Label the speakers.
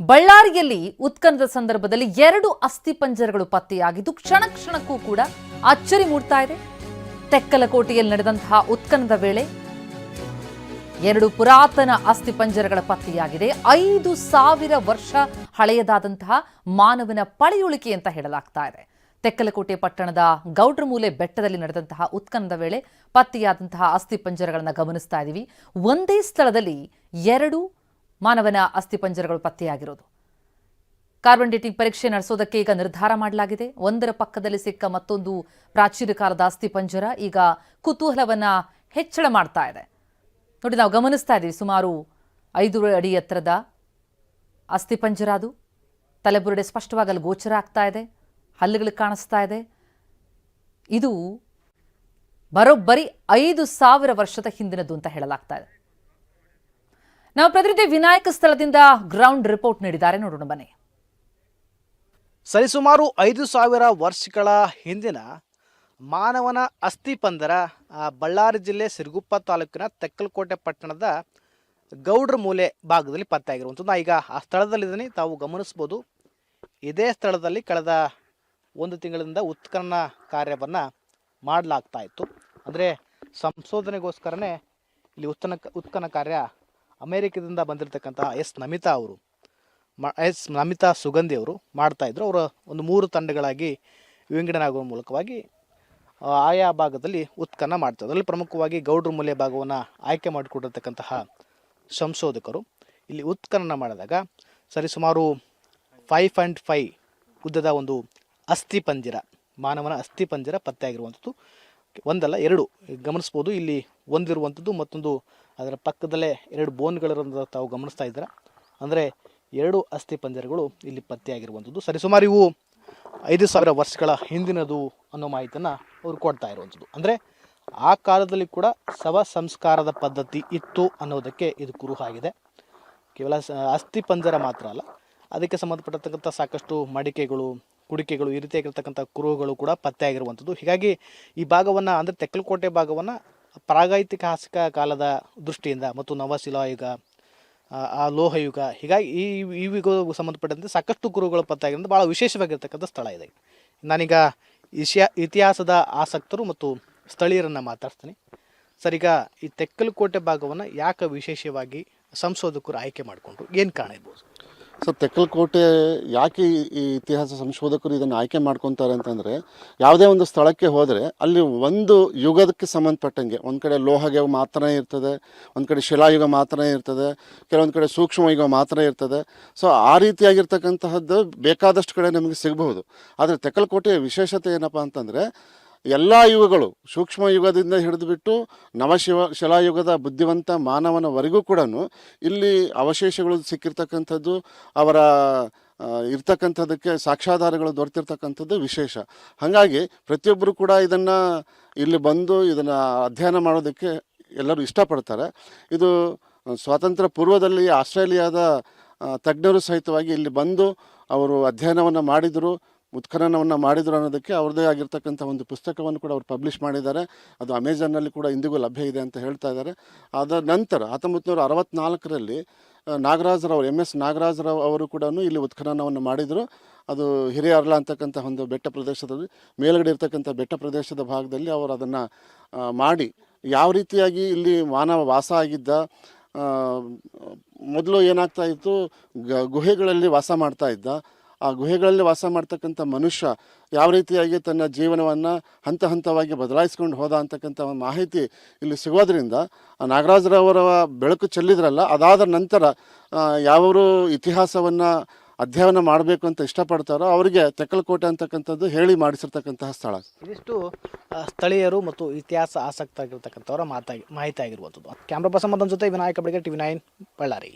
Speaker 1: ಬಳ್ಳಾರಿಯಲ್ಲಿ ಉತ್ಖನದ ಸಂದರ್ಭದಲ್ಲಿ ಎರಡು ಅಸ್ಥಿಪಂಜರಗಳು ಪತ್ತೆಯಾಗಿದ್ದು ಕ್ಷಣ ಕ್ಷಣಕ್ಕೂ ಕೂಡ ಅಚ್ಚರಿ ಮೂಡ್ತಾ ಇದೆ. ತೆಕ್ಕಲಕೋಟೆಯಲ್ಲಿ ನಡೆದಂತಹ ಉತ್ಖನದ ವೇಳೆ ಎರಡು ಪುರಾತನ ಅಸ್ಥಿಪಂಜರಗಳ ಪತ್ತೆಯಾಗಿದೆ. ಐದು ಸಾವಿರ ವರ್ಷ ಹಳೆಯದಾದಂತಹ ಮಾನವನ ಪಳೆಯುಳಿಕೆ ಅಂತ ಹೇಳಲಾಗ್ತಾ ಇದೆ. ತೆಕ್ಕಲಕೋಟೆ ಪಟ್ಟಣದ ಗೌಡ್ರಮೂಲೆ ಬೆಟ್ಟದಲ್ಲಿ ನಡೆದಂತಹ ಉತ್ಖನದ ವೇಳೆ ಪತ್ತೆಯಾದಂತಹ ಅಸ್ಥಿಪಂಜರಗಳನ್ನು ಗಮನಿಸ್ತಾ ಇದ್ದೀವಿ ಒಂದೇ ಸ್ಥಳದಲ್ಲಿ ಎರಡು ಮಾನವನ ಅಸ್ಥಿಪಂಜರಗಳು ಪತ್ತೆಯಾಗಿರೋದು. ಕಾರ್ಬನ್ ಡೇಟಿಂಗ್ ಪರೀಕ್ಷೆ ನಡೆಸೋದಕ್ಕೆ ಈಗ ನಿರ್ಧಾರ ಮಾಡಲಾಗಿದೆ. ಒಂದರ ಪಕ್ಕದಲ್ಲಿ ಸಿಕ್ಕ ಮತ್ತೊಂದು ಪ್ರಾಚೀನ ಕಾಲದ ಅಸ್ಥಿಪಂಜರ ಈಗ ಕುತೂಹಲವನ್ನ ಹೆಚ್ಚಳ ಮಾಡ್ತಾ ಇದೆ. ನೋಡಿ, ನಾವು ಗಮನಿಸ್ತಾ ಇದ್ದೀವಿ, ಸುಮಾರು ಐದು ಅಡಿ ಎತ್ತರದ ಅಸ್ಥಿಪಂಜರ ಅದು. ತಲೆಬುರುಡೆ ಸ್ಪಷ್ಟವಾಗಿ ಅಲ್ಲಿ ಗೋಚರ ಆಗ್ತಾ ಇದೆ, ಹಲ್ಲುಗಳು ಕಾಣಿಸ್ತಾ ಇದೆ. ಇದು ಬರೋಬ್ಬರಿ ಐದು ಸಾವಿರ ವರ್ಷದ ಹಿಂದಿನದು ಅಂತ ಹೇಳಲಾಗ್ತಾ ಇದೆ. ನಾವು ಪ್ರತಿನಿಧಿ ವಿನಾಯಕ ಸ್ಥಳದಿಂದ ಗ್ರೌಂಡ್ ರಿಪೋರ್ಟ್ ನೀಡಿದ್ದಾರೆ. ನೋಡೋಣ ಬನ್ನಿ.
Speaker 2: ಸರಿಸುಮಾರು ಐದು ಸಾವಿರ ವರ್ಷಗಳ ಹಿಂದಿನ ಮಾನವನ ಅಸ್ಥಿಪಂದರ ಬಳ್ಳಾರಿ ಜಿಲ್ಲೆ ಸಿರುಗುಪ್ಪ ತಾಲೂಕಿನ ತೆಕ್ಕಲಕೋಟೆ ಪಟ್ಟಣದ ಗೌಡ್ರ ಮೂಲೆ ಭಾಗದಲ್ಲಿ ಪತ್ತೆಯಾಗಿರುವಂಥದ್ದು. ನಾ ಈಗ ಆ ಸ್ಥಳದಲ್ಲಿದ್ದೀನಿ. ತಾವು ಗಮನಿಸ್ಬೋದು. ಇದೇ ಸ್ಥಳದಲ್ಲಿ ಕಳೆದ ಒಂದು ತಿಂಗಳಿಂದ ಉತ್ಖನನ ಕಾರ್ಯವನ್ನು ಮಾಡಲಾಗ್ತಾ ಇತ್ತು. ಅಂದರೆ ಸಂಶೋಧನೆಗೋಸ್ಕರನೇ ಇಲ್ಲಿ ಉತ್ಖನ ಉತ್ಖನನ ಕಾರ್ಯ ಅಮೇರಿಕದಿಂದ ಬಂದಿರತಕ್ಕಂತಹ ಎಸ್ ನಮಿತಾ ಅವರು ಎಸ್ ನಮಿತಾ ಸುಗಂಧಿ ಅವರು ಮಾಡ್ತಾ ಇದ್ರು. ಅವರ ಒಂದು ಮೂರು ತಂಡಗಳಾಗಿ ವಿಂಗಡನಾಗುವ ಮೂಲಕವಾಗಿ ಆಯಾ ಭಾಗದಲ್ಲಿ ಉತ್ಖನ ಮಾಡ್ತಾರೆ ಅದರಲ್ಲಿ ಪ್ರಮುಖವಾಗಿ ಗೌಡ್ರ ಮೂಲೆ ಭಾಗವನ್ನು ಆಯ್ಕೆ ಮಾಡಿಕೊಂಡಿರ್ತಕ್ಕಂತಹ ಸಂಶೋಧಕರು. ಇಲ್ಲಿ ಉತ್ಖನನ ಮಾಡಿದಾಗ ಸರಿಸುಮಾರು ಫೈವ್ ಪಾಯಿಂಟ್ ಫೈವ್ ಉದ್ದದ ಒಂದು ಅಸ್ಥಿಪಂಜರ ಮಾನವನ ಅಸ್ಥಿಪಂಜರ ಪತ್ತೆಯಾಗಿರುವಂಥದ್ದು. ಒಂದಲ್ಲ, ಎರಡು. ಗಮನಿಸ್ಬೋದು, ಇಲ್ಲಿ ಒಂದಿರುವಂಥದ್ದು ಮತ್ತೊಂದು ಅದರ ಪಕ್ಕದಲ್ಲೇ ಎರಡು ಬೋನ್ಗಳಿರೋದ ತಾವು ಗಮನಿಸ್ತಾ ಇದ್ದೀರಾ? ಅಂದರೆ ಎರಡು ಅಸ್ಥಿ ಪಂಜರಗಳು ಇಲ್ಲಿ ಪತ್ತೆಯಾಗಿರುವಂಥದ್ದು. ಸರಿಸುಮಾರು ಇವು ಐದು ಸಾವಿರ ವರ್ಷಗಳ ಹಿಂದಿನದು ಅನ್ನೋ ಮಾಹಿತಿಯನ್ನು ಅವರು ಕೊಡ್ತಾ ಇರುವಂಥದ್ದು. ಅಂದರೆ ಆ ಕಾಲದಲ್ಲಿ ಕೂಡ ಶವ ಸಂಸ್ಕಾರದ ಪದ್ಧತಿ ಇತ್ತು ಅನ್ನೋದಕ್ಕೆ ಇದು ಕುರುಹಾಗಿದೆ ಕೇವಲ ಅಸ್ಥಿ ಪಂಜರ ಮಾತ್ರ ಅಲ್ಲ, ಅದಕ್ಕೆ ಸಂಬಂಧಪಟ್ಟತಕ್ಕಂಥ ಸಾಕಷ್ಟು ಮಡಿಕೆಗಳು ಕುಡಿಕೆಗಳು ಈ ರೀತಿಯಾಗಿರ್ತಕ್ಕಂಥ ಕುರುಹುಗಳು ಕೂಡ ಪತ್ತೆಯಾಗಿರುವಂಥದ್ದು ಹೀಗಾಗಿ ಈ ಭಾಗವನ್ನು ಅಂದರೆ ತೆಕ್ಕಲಕೋಟೆ ಭಾಗವನ್ನು ಪ್ರಾಗೈತಿಹಾಸಿಕ ಕಾಲದ ದೃಷ್ಟಿಯಿಂದ ಮತ್ತು ನವಶಿಲಾಯುಗ ಆ, ಲೋಹಯುಗ ಹೀಗಾಗಿ ಈ ಇವಿಗೂ ಸಂಬಂಧಪಟ್ಟಂತೆ ಸಾಕಷ್ಟು ಕುರುಹುಗಳು ಪತ್ತೆಯಾಗಿರೋದು ಭಾಳ ವಿಶೇಷವಾಗಿರ್ತಕ್ಕಂಥ ಸ್ಥಳ ಇದೆ. ನಾನೀಗ ಇಶಿಯಾ ಇತಿಹಾಸದ ಆಸಕ್ತರು ಮತ್ತು ಸ್ಥಳೀಯರನ್ನು ಮಾತಾಡ್ತೀನಿ ಸರಿಗ ಈ ತೆಕ್ಕಲಕೋಟೆ ಭಾಗವನ್ನು ಯಾಕೆ ವಿಶೇಷವಾಗಿ ಸಂಶೋಧಕರು ಆಯ್ಕೆ ಮಾಡಿಕೊಂಡ್ರು? ಏನು ಕಾರಣ ಇರ್ಬೋದು?
Speaker 3: ಸೊ ತೆಕ್ಕಲಕೋಟೆ ಯಾಕೆ ಈ- ಇತಿಹಾಸ ಸಂಶೋಧಕರು ಇದನ್ನು ಆಯ್ಕೆ ಮಾಡ್ಕೊತಾರೆ ಅಂತಂದರೆ, ಯಾವುದೇ ಒಂದು ಸ್ಥಳಕ್ಕೆ ಹೋದರೆ ಅಲ್ಲಿ ಒಂದು ಯುಗದಕ್ಕೆ ಸಂಬಂಧಪಟ್ಟಂಗೆ, ಒಂದು ಕಡೆ ಲೋಹಗೆ ಮಾತ್ರ ಇರ್ತದೆ, ಒಂದು ಕಡೆ ಶಿಲಾಯುಗ ಮಾತ್ರ ಇರ್ತದೆ, ಕೆಲವೊಂದು ಕಡೆ ಸೂಕ್ಷ್ಮ ಯುಗ ಮಾತ್ರ ಇರ್ತದೆ. ಸೊ ಆ ರೀತಿಯಾಗಿರ್ತಕ್ಕಂತಹದ್ದು ಬೇಕಾದಷ್ಟು ಕಡೆ ನಮಗೆ ಸಿಗಬಹುದು. ಆದರೆ ತೆಕ್ಕಲಕೋಟೆಯ ವಿಶೇಷತೆ ಏನಪ್ಪ ಅಂತಂದರೆ ಎಲ್ಲ ಯುಗಗಳು ಸೂಕ್ಷ್ಮ ಯುಗದಿಂದ ಹಿಡಿದುಬಿಟ್ಟು ನವಶಿವ ಶಿಲಾಯುಗದ ಬುದ್ಧಿವಂತ ಮಾನವನವರೆಗೂ ಕೂಡ ಇಲ್ಲಿ ಅವಶೇಷಗಳು ಸಿಕ್ಕಿರ್ತಕ್ಕಂಥದ್ದು, ಅವರ ಇರ್ತಕ್ಕಂಥದ್ದಕ್ಕೆ ಸಾಕ್ಷ್ಯಾಧಾರಗಳು ದೊರೆತಿರ್ತಕ್ಕಂಥದ್ದು ವಿಶೇಷ. ಹಾಗಾಗಿ ಪ್ರತಿಯೊಬ್ಬರು ಕೂಡ ಇದನ್ನು ಇಲ್ಲಿ ಬಂದು ಇದನ್ನು ಅಧ್ಯಯನ ಮಾಡೋದಕ್ಕೆ ಎಲ್ಲರೂ ಇಷ್ಟಪಡ್ತಾರೆ. ಇದು ಸ್ವಾತಂತ್ರ್ಯ ಪೂರ್ವದಲ್ಲಿ ಆಸ್ಟ್ರೇಲಿಯಾದ ತಜ್ಞರು ಸಹಿತವಾಗಿ ಇಲ್ಲಿ ಬಂದು ಅವರು ಅಧ್ಯಯನವನ್ನು ಮಾಡಿದರು. ಉತ್ಖನನವನ್ನು ಮಾಡಿದರು ಅನ್ನೋದಕ್ಕೆ ಅವ್ರದ್ದೇ ಆಗಿರ್ತಕ್ಕಂಥ ಒಂದು ಪುಸ್ತಕವನ್ನು ಕೂಡ ಅವ್ರು ಪಬ್ಲಿಷ್ ಮಾಡಿದ್ದಾರೆ. ಅದು ಅಮೆಝಾನ್ನಲ್ಲಿ ಕೂಡ ಇಂದಿಗೂ ಲಭ್ಯ ಇದೆ ಅಂತ ಹೇಳ್ತಾ ಇದ್ದಾರೆ. ಅದರ ನಂತರ ಹತ್ತೊಂಬತ್ತು ನೂರ ಅರವತ್ತ್ನಾಲ್ಕರಲ್ಲಿ ನಾಗರಾಜರವರು ಎಂ ಎಸ್ ನಾಗರಾಜರಾವ್ ಅವರು ಕೂಡ ಇಲ್ಲಿ ಉತ್ಖನನವನ್ನು ಮಾಡಿದರು. ಅದು ಹಿರಿಯರ್ಲ ಅಂತಕ್ಕಂಥ ಒಂದು ಬೆಟ್ಟ ಪ್ರದೇಶದಲ್ಲಿ, ಮೇಲುಗಡೆ ಇರ್ತಕ್ಕಂಥ ಬೆಟ್ಟ ಪ್ರದೇಶದ ಭಾಗದಲ್ಲಿ ಅವರು ಅದನ್ನು ಮಾಡಿ ಯಾವ ರೀತಿಯಾಗಿ ಇಲ್ಲಿ ಮಾನವ ವಾಸ ಆಗಿದ್ದ ಮೊದಲು ಏನಾಗ್ತಾ ಇತ್ತು ಗುಹೆಗಳಲ್ಲಿ ವಾಸ ಮಾಡ್ತಾ ಇದ್ದ ಆ ಗುಹೆಗಳಲ್ಲಿ ವಾಸ ಮಾಡ್ತಕ್ಕಂಥ ಮನುಷ್ಯ ಯಾವ ರೀತಿಯಾಗಿ ತನ್ನ ಜೀವನವನ್ನು ಹಂತ ಹಂತವಾಗಿ ಬದಲಾಯಿಸ್ಕೊಂಡು ಹೋದ ಅಂತಕ್ಕಂಥ ಒಂದು ಮಾಹಿತಿ ಇಲ್ಲಿ ಸಿಗೋದ್ರಿಂದ ನಾಗರಾಜರವರ ಬೆಳಕು ಚೆಲ್ಲಿದ್ರಲ್ಲ, ಅದಾದ ನಂತರ ಯಾವರು ಇತಿಹಾಸವನ್ನು ಅಧ್ಯಯನ ಮಾಡಬೇಕು ಅಂತ ಇಷ್ಟಪಡ್ತಾರೋ ಅವರಿಗೆ ತೆಕ್ಕಲಕೋಟೆ ಅಂತಕ್ಕಂಥದ್ದು ಹೇಳಿ ಮಾಡಿಸಿರ್ತಕ್ಕಂತಹ ಸ್ಥಳ.
Speaker 2: ಇದಿಷ್ಟು ಸ್ಥಳೀಯರು ಮತ್ತು ಇತಿಹಾಸ ಆಸಕ್ತ ಆಗಿರ್ತಕ್ಕಂಥವರ ಮಾತಾಗಿ ಮಾಹಿತಿ ಆಗಿರುವಂಥದ್ದು ಕ್ಯಾಮ್ರಾ ಪರ್ಸನ್ ಮತ್ತೊಂದು ಜೊತೆ ವಿನಾಯಕ ಬಳಿಗೆ ಟಿವಿ ನೈನ್ ಬಳ್ಳಾರಿ.